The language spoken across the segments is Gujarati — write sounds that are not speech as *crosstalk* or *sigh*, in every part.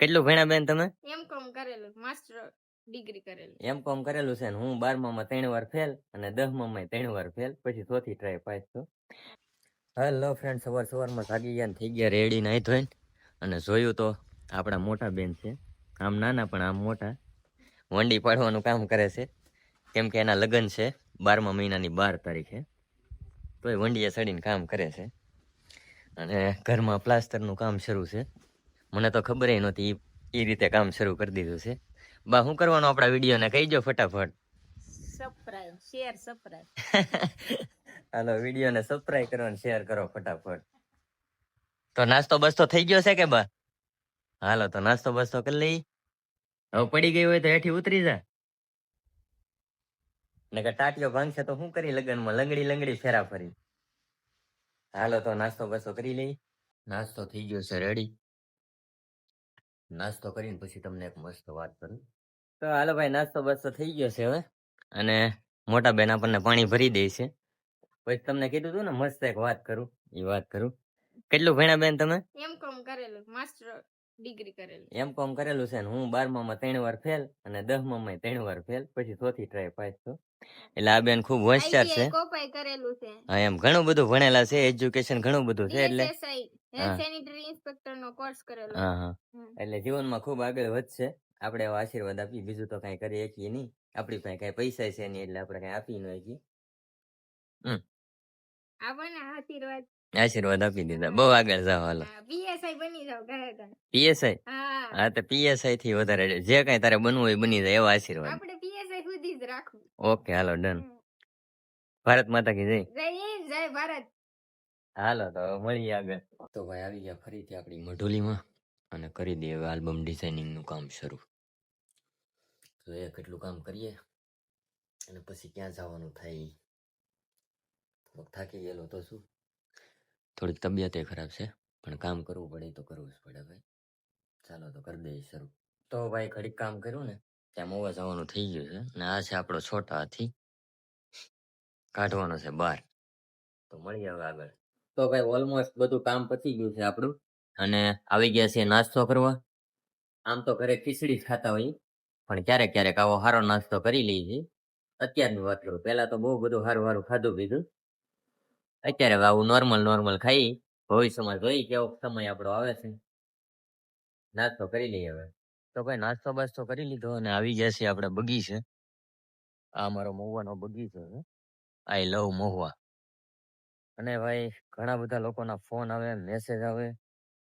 કેટલું ભણ્યા બેન તમે? એમ કોમ કરેલું માસ્ટર ડિગ્રી કરેલું. એમ કોમ કરેલું છે ને હું બારમામાં ત્રણ વાર ફેલ અને દસમામાં ત્રણ વાર ફેલ પછી ચોથી ટ્રાય પાસ થયો. હેલો ફ્રેન્ડ સવાર સવારમાં જાગી ગયા ને થઈ ગયા રેડી નાઈ ધોઈને. અને જોયું તો આપણા મોટા બેન છે આમ નાના પણ આમ મોટા વંડી પાડવાનું કામ કરે છે. કેમ કે એના લગ્ન છે બારમા મહિનાની બાર તારીખે. તોય વંડીએ ચડીને કામ કરે છે. અને ઘરમાં પ્લાસ્ટરનું કામ શરૂ છે. મને તો ખબર નહોતી એ રીતે કામ શરૂ કરી દીધું છે. બા શું કરવાનું આપણા વિડીયોને? કહી દો ફટાફટ. સબસ્ક્રાઇબ શેર સબસ્ક્રાઇબ હાલો વિડીયોને સબસ્ક્રાઇબ કરો અને શેર કરો ફટાફટ. તો નાસ્તો બસ્તો થઈ ગયો છે કે બા? હાલો તો નાસ્તો બસ્તો કરી લઈ. હવે પડી ગઈ હોય તો હેઠી ઉતરી જા. ને કે ટાટિયો ભાંગશે તો શું કરી લગ્નમાં? લંગડી લંગડી ફેરા ફરી. હાલો તો નાસ્તો બસ્તો કરી લઈ. નાસ્તો થઈ ગયો છે રેડી નાસ્તો કરીને પછી તમને એક મસ્ત વાત કરું. તો હાલો ભાઈ નાસ્તો બસ્તો થઈ ગયો છે હવે. અને મોટા બેન આપણને પાણી ભરી દે છે. પછી તમને કીધું હતું ને મસ્ત એક વાત કરું એ વાત કરું. કેટલું ભણ્યા બેન તમે? એમ કોમ કરેલું માસ્ટર ડિગ્રી કરેલું. એમ કોમ કરેલું છે ને હું બારમા માં ત્રણ વાર ફેલ અને દસમામાં ત્રણ વાર ફેલ પછી ચોથી ટ્રાય પાસ તો એટલે આ બેન ખૂબ હોશિયાર છે. કરેલું હા એમ ઘણું બધું ભણેલા છે એજ્યુકેશન ઘણું બધું છે એટલે સેનિટરી ઇન્સ્પેક્ટર નો કોર્સ કરેલો. એટલે જીવનમાં ખૂબ આગળ વધશે. આપણે એવા આશીર્વાદ આપી બીજું તો કઈ કરી શકીએ નહીં. આપણી પાસે કઈ પૈસા છે નહીં એટલે આપણે કઈ આપી ન શકીએ. આપણને આશીર્વાદ. આશીર્વાદ આપી દીધા. બહુ આગળ જાઓ હાલો. પીએસઆઈ બની જાવ ઘરે ઘરે. પીએસઆઈ હા. તો પીએસઆઈ થી વધારે જે કઈ તારે બનવું હોય એ બની જાય એવા આશીર્વાદ. આપણે પીએસઆઈ સુધી જ રાખવું. ઓકે હાલો ડન. ભારત માતા કી જય. જય હિન્દ જય ભારત. હાલો તો મળીએ આગળ. તો ભાઈ આવી ગયા ફરીથી આપણી મઢોલીમાં અને કરી દઈએ હવે આલ્બમ ડિઝાઇનિંગનું કામ શરૂ. તો એ કેટલું કામ કરીએ અને પછી ક્યાં જવાનું થાય? થોડોક થાકી ગયેલો તો શું થોડીક તબિયત ખરાબ છે, પણ કામ કરવું પડે તો કરવું જ પડે ભાઈ. ચાલો તો કરી દઈએ શરૂ. તો ભાઈ ઘડીક કામ કર્યું ને, ત્યાં મોવા જવાનું થઈ ગયું છે અને આ છે આપણો છોટા હાથી. કાઢવાનો છે બહાર તો મળીએ હવે આગળ. તો ભાઈ ઓલમોસ્ટ બધું કામ પતી ગયું છે આપણું. અને આવી ગયા છે નાસ્તો કરવા. આમ તો ઘરે ખીચડી ખાતા હોય પણ ક્યારેક ક્યારેક આવો સારો નાસ્તો કરી લઈએ છીએ. અત્યારની વાત કરું, પહેલા તો બહુ બધું સારું સારું ખાધું પીધું. અત્યારે આવું નોર્મલ નોર્મલ ખાઈ. ભવિષ્યમાં જોઈ કેવો સમય આપણો આવે છે. નાસ્તો કરી લઈએ હવે. તો ભાઈ નાસ્તો બાસ્તો કરી લીધો અને આવી ગયા છે આપણે બગીચે. આ મારો મહુવાનો બગીચો છે. I love Mahuva. અને ભાઈ, ઘણા બધા લોકોના ફોન આવે, મેસેજ આવે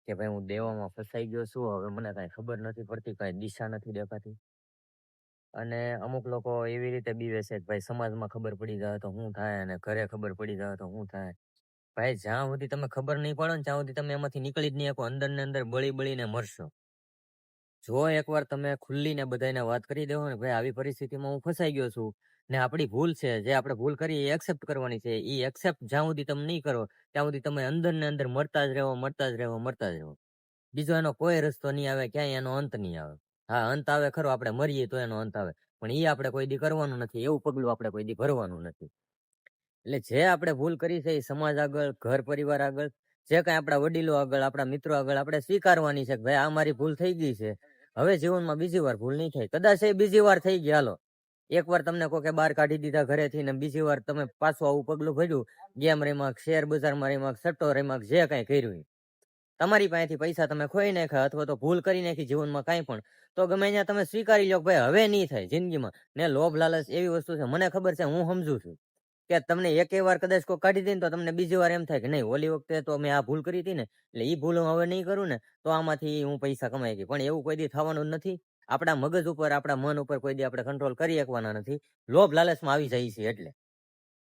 કે ભાઈ, હું દેવામાં ફસાઈ ગયો છું, હવે મને કાંઈ ખબર નથી પડતી, કાંઈ દિશા નથી દેખાતી. અને અમુક લોકો એવી રીતે બીવે છે કે ભાઈ, સમાજમાં ખબર પડી જાય તો શું થાય અને ઘરે ખબર પડી જાય તો શું થાય. ભાઈ, જ્યાં સુધી તમે ખબર નહીં પડે ને ત્યાં સુધી તમે એમાંથી નીકળી જ નહીં શકો અંદર ને અંદર બળી બળીને મરશો. જો એકવાર તમે ખુલ્લીને બધાને વાત કરી દેવો ને ભાઈ, આવી પરિસ્થિતિમાં હું ફસાઈ ગયો છું ને આપણી ભૂલ છે, જે આપણે ભૂલ કરી એ એક્સેપ્ટ કરવાની છે એ એક્સેપ્ટ જ્યાં સુધી તમે નહીં કરો, ત્યાં સુધી તમે અંદર ને અંદર મરતા જ રહો, મરતા જ રહો, મરતા જ રહો. બીજો એનો કોઈ રસ્તો નહીં આવે, ક્યાંય એનો અંત નહીં આવે. હા, અંત આવે ખરો આપણે મરીએ તો એનો અંત આવે. પણ એ આપણે કોઈ દી કરવાનું નથી, એવું પગલું આપણે કોઈ દી ભરવાનું નથી. એટલે જે આપણે ભૂલ કરી છે એ સમાજ આગળ, ઘર પરિવાર આગળ, જે કાંઈ આપણા વડીલો આગળ આપણા મિત્રો આગળ આપણે સ્વીકારવાની છે કે ભાઈ આ મારી ભૂલ થઈ ગઈ છે. હવે જીવનમાં બીજી વાર ભૂલ નહીં થાય. કદાચ એ બીજી વાર થઈ ગઈ, હાલો. એકવાર તમને કોઈ કે બહાર કાઢી દીધા ઘરેથી ને બીજી વાર તમે પાછું આવું પગલું ભર્યું, ગેમ રેમાક શેર બજારમાં રેમાક સટ્ટો રેમાક જે કાંઈ કર્યું. તમારી પાસેથી પૈસા તમે ખોઈ નાખ્યા અથવા તો ભૂલ કરી નાખી જીવનમાં કાંઈ પણ, તો ગમે ત્યાં તમે સ્વીકારી લો કે ભાઈ હવે નહીં થાય જિંદગીમાં. ને લોભ લાલચ એવી વસ્તુ છે, મને ખબર છે, હું સમજુ છું કે તમને એકે વાર કદાચ કોઈ કાઢી દે ને તો તમને બીજી વાર એમ થાય કે નહીં, ઓલી વખતે તો મેં આ ભૂલ કરી હતી ને, એટલે એ ભૂલ હું હવે નહીં કરું ને, તો આમાંથી હું પૈસા કમાઈ ગઈ. પણ એવું કોઈ દી થવાનું નથી. આપણા મગજ ઉપર, આપણા મન ઉપર કોઈ દી આપણે કંટ્રોલ કરી શકવાના નથી. લોભ લાલચમાં આવી જાય છે એટલે.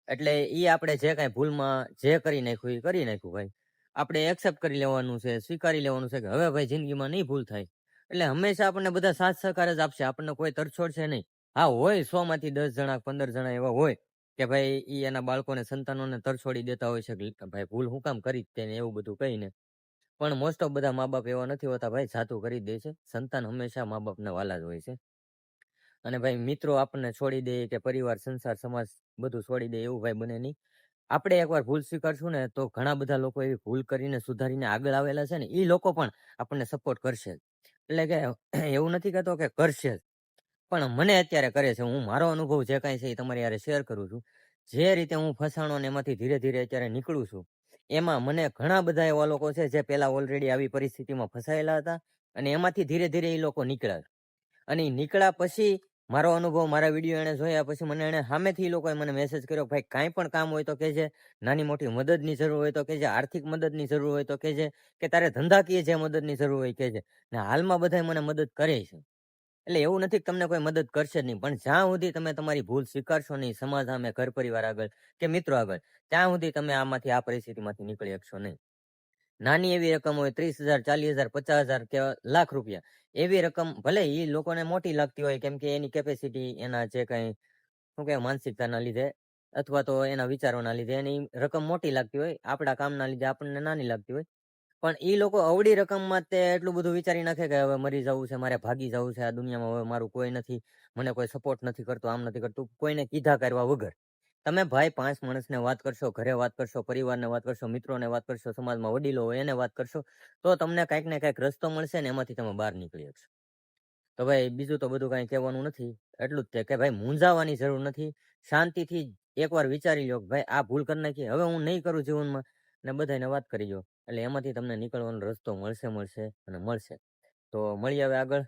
એટલે એ આપણે જે કાંઈ ભૂલમાં જે કરી નાખ્યું એ કરી નાખ્યું ભાઈ. આપણે એક્સેપ્ટ કરી લેવાનું છે, સ્વીકારી લેવાનું છે કે હવે ભાઈ જિંદગીમાં નહીં ભૂલ થાય. એટલે હંમેશા આપણને બધા સાથ સહકાર જ આપશે, આપણને કોઈ તરછોડ છે નહીં. હા, હોય સો માંથી દસ જણા, પંદર જણા એવા હોય કે ભાઈ એ એના બાળકોને, સંતાનોને તરછોડી દેતા હોય છે કે ભાઈ ભૂલ હું કામ કરી તેને, એવું બધું કહીને. પણ મોસ્ટ ઓફ બધા મા બાપ એવા નથી હોતા ભાઈ જાતું કરી દે છે. સંતાન હંમેશા મા બાપને વાલા જ હોય છે. અને ભાઈ, મિત્રો આપણને છોડી દે કે પરિવાર, સંસાર, સમાજ બધું છોડી દે એવું ભાઈ બને નહીં. આપણે એકવાર ભૂલ સ્વીકારશું ને તો ઘણા બધા લોકો એવી ભૂલ કરીને સુધારીને આગળ આવેલા છે ને એ લોકો પણ આપણને સપોર્ટ કરશે એટલે કે *clears throat* એવું નથી કહેતો કે કરશે પણ મને અત્યારે કરે છે, હું મારો અનુભવ જે કાંઈ છે એ તમારી યારે શેર કરું છું. જે રીતે હું ફસાણો ને એમાંથી ધીરે ધીરે અત્યારે નીકળું છું એમાં મને ઘણા બધા એવા લોકો છે જે પહેલા ઓલરેડી આવી પરિસ્થિતિમાં ફસાયેલા હતા અને એમાંથી ધીરે ધીરે એ લોકો નીકળ્યા અને નીકળ્યા પછી મારો અનુભવ, મારા વીડિયો એણે જોયા પછી મને એણે સામેથી લોકોએ મને મેસેજ કર્યો ભાઈ, કાંઈ પણ કામ હોય તો કહેજે, નાની મોટી મદદની જરૂર હોય તો કહેજે, આર્થિક મદદની જરૂર હોય તો કહેજે, કે તારે ધંધાકીય જે મદદની જરૂર હોય કહેજે. ને હાલમાં બધાય મને મદદ કરે છે. એટલે એવું નથી કે તમને કોઈ મદદ કરશે નહીં. પણ જ્યાં સુધી તમે તમારી ભૂલ સ્વીકારશો નહીં, સમાજ સામે ઘર પરિવાર આગળ કે મિત્રો આગળ, ત્યાં સુધી તમે આમાંથી, આ પરિસ્થિતિમાંથી નીકળી શકશો નહીં. નાની એવી રકમ હોય, ત્રીસ હજાર, ચાલીસ હજાર, પચાસ હજાર કે લાખ રૂપિયા, એવી રકમ ભલે એ લોકોને મોટી લાગતી હોય, કેમ કે એની કેપેસિટી એના જે કંઈ, શું કહેવાય, માનસિકતાના લીધે અથવા તો એના વિચારોના લીધે એની રકમ મોટી લાગતી હોય, આપણા કામના લીધે આપણને નાની લાગતી હોય પણ એ લોકો અવળી રકમમાં તે એટલું બધું વિચારી નાખે કે હવે મરી જવું છે, મારે ભાગી જવું છે આ દુનિયામાં, હવે મારું કોઈ નથી, મને કોઈ સપોર્ટ નથી કરતો, આમ નથી કરતું, કોઈને કીધા કરવા વગર. તમે ભાઈ પાંચ માણસને વાત કરશો, ઘરે વાત કરશો, પરિવારને વાત કરશો, મિત્રોને વાત કરશો, સમાજમાં વડીલો હોય એને વાત કરશો, તો તમને કાંઈક ને કાંઈક રસ્તો મળશે ને એમાંથી તમે બહાર નીકળી શકશો. તો ભાઈ બીજું તો બધું કાંઈ કહેવાનું નથી, એટલું જ છે કે ભાઈ મૂંઝાવાની જરૂર નથી. શાંતિથી એકવાર વિચારી લો ભાઈ આ ભૂલ કરી નાખી, હવે હું નહીં કરું જીવનમાં ને બધાને વાત કરી જો. એટલે એમાંથી તમને નીકળવાનો રસ્તો મળશે મળશે અને મળશે. તો મળી આવે આગળ.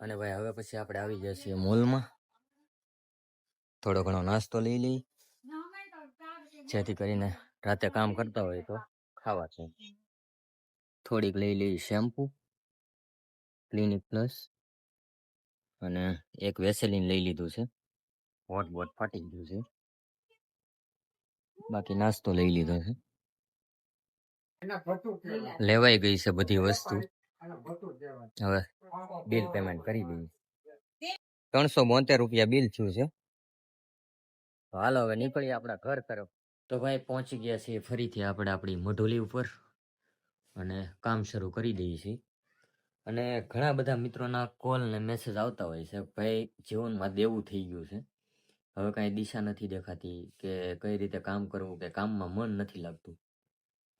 અને ભાઈ હવે પછી આપણે આવી ગયા છીએ મોલમાં. થોડો ઘણો નાસ્તો લઈ લઈ. જેથી કરીને રાતે કામ કરતા હોય તો ખાવા છે થોડીક લઈ લઈ શેમ્પુ, ક્લિનિક પ્લસ અને એક વેસેલિન લઈ લીધું છે. હોટ બોટ ફાટી ગયું છે. બાકી નાસ્તો લઈ લીધો છે. લેવાઈ ગઈ છે બધી વસ્તુ. હવે બિલ પેમેન્ટ કરી દઈએ ત્રણસો બોતેર રૂપિયા બિલ થયું છે. હાલો હવે નીકળીએ આપણા ઘર તરફ. તો ભાઈ પહોંચી ગયા છીએ ફરીથી આપણે આપણી મઢોલી ઉપર. અને કામ શરૂ કરી દઈએ છીએ. અને ઘણા બધા મિત્રોના કોલ ને મેસેજ આવતા હોય છે. ભાઈ જીવનમાં દેવું થઈ ગયું છે. હવે કાંઈ દિશા નથી દેખાતી કે કઈ રીતે કામ કરવું કે કામમાં મન નથી લાગતું.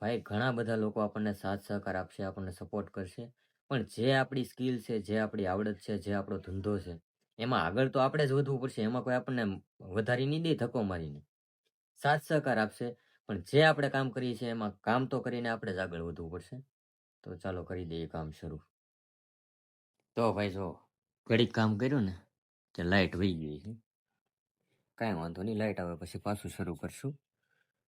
ભાઈ, ઘણા બધા લોકો આપણને સાથ સહકાર આપશે, આપણને સપોર્ટ કરશે, પણ જે આપણી સ્કિલ છે, જે આપણી આવડત છે, જે આપણો ધંધો છે, એમાં આગળ તો આપણે જ વધવું પડશે, એમાં કોઈ આપણને વધારી નહીં દે, ધક્કો મારીને. સાથ સહકાર આપશે, પણ જે આપણે કામ કરીએ છીએ, એમાં કામ તો કરીને આપણે જ આગળ વધવું પડશે. તો ચાલો કરી દઈએ કામ શરૂ. તો ભાઈ જો, ઘડીક કામ કર્યું ને તે લાઇટ વહી ગઈ છે. કાંઈ વાંધો નહીં લાઈટ આવે પછી પાછું શરૂ કરશું.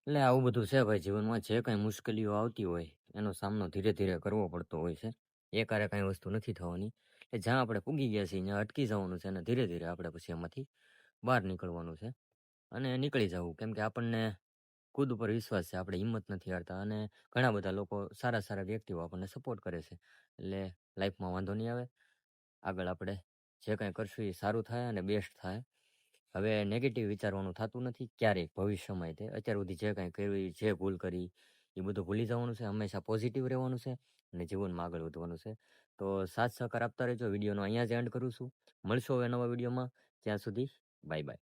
એટલે આવું બધું છે ભાઈ, જીવનમાં જે કાંઈ મુશ્કેલીઓ આવતી હોય, એનો સામનો ધીરે ધીરે કરવો પડતો હોય છે. એકારે કાંઈ વસ્તુ નથી થવાની. એટલે જ્યાં આપણે પૂગી ગયા છીએ ત્યાં અટકી જવાનું છે અને ધીરે ધીરે આપણે પછી એમાંથી બહાર નીકળવાનું છે અને નીકળી જવું. કેમ કે આપણને ખુદ ઉપર વિશ્વાસ છે, આપણે હિંમત નથી હારતા અને ઘણા બધા લોકો સારા સારા વ્યક્તિઓ આપણને સપોર્ટ કરે છે. એટલે લાઈફમાં વાંધો નહીં આવે. આગળ આપણે જે કાંઈ કરશું એ સારું થાય અને બેસ્ટ થાય. હવે નેગેટિવ વિચારવાનું થતું નથી ક્યારેય ભવિષ્યમાં તે, અત્યાર સુધી જે કાંઈ કર્યું જે ભૂલ કરી, એ બધું ભૂલી જવાનું છે, હંમેશા પોઝિટિવ રહેવાનું છે અને જીવનમાં આગળ વધવાનું છે. તો સાથ સહકાર આપતા રહેજો. વિડીયોનો અહીંયા જ એન્ડ કરું છું. મળશો હવે નવા વિડીયોમાં. ત્યાં સુધી બાય બાય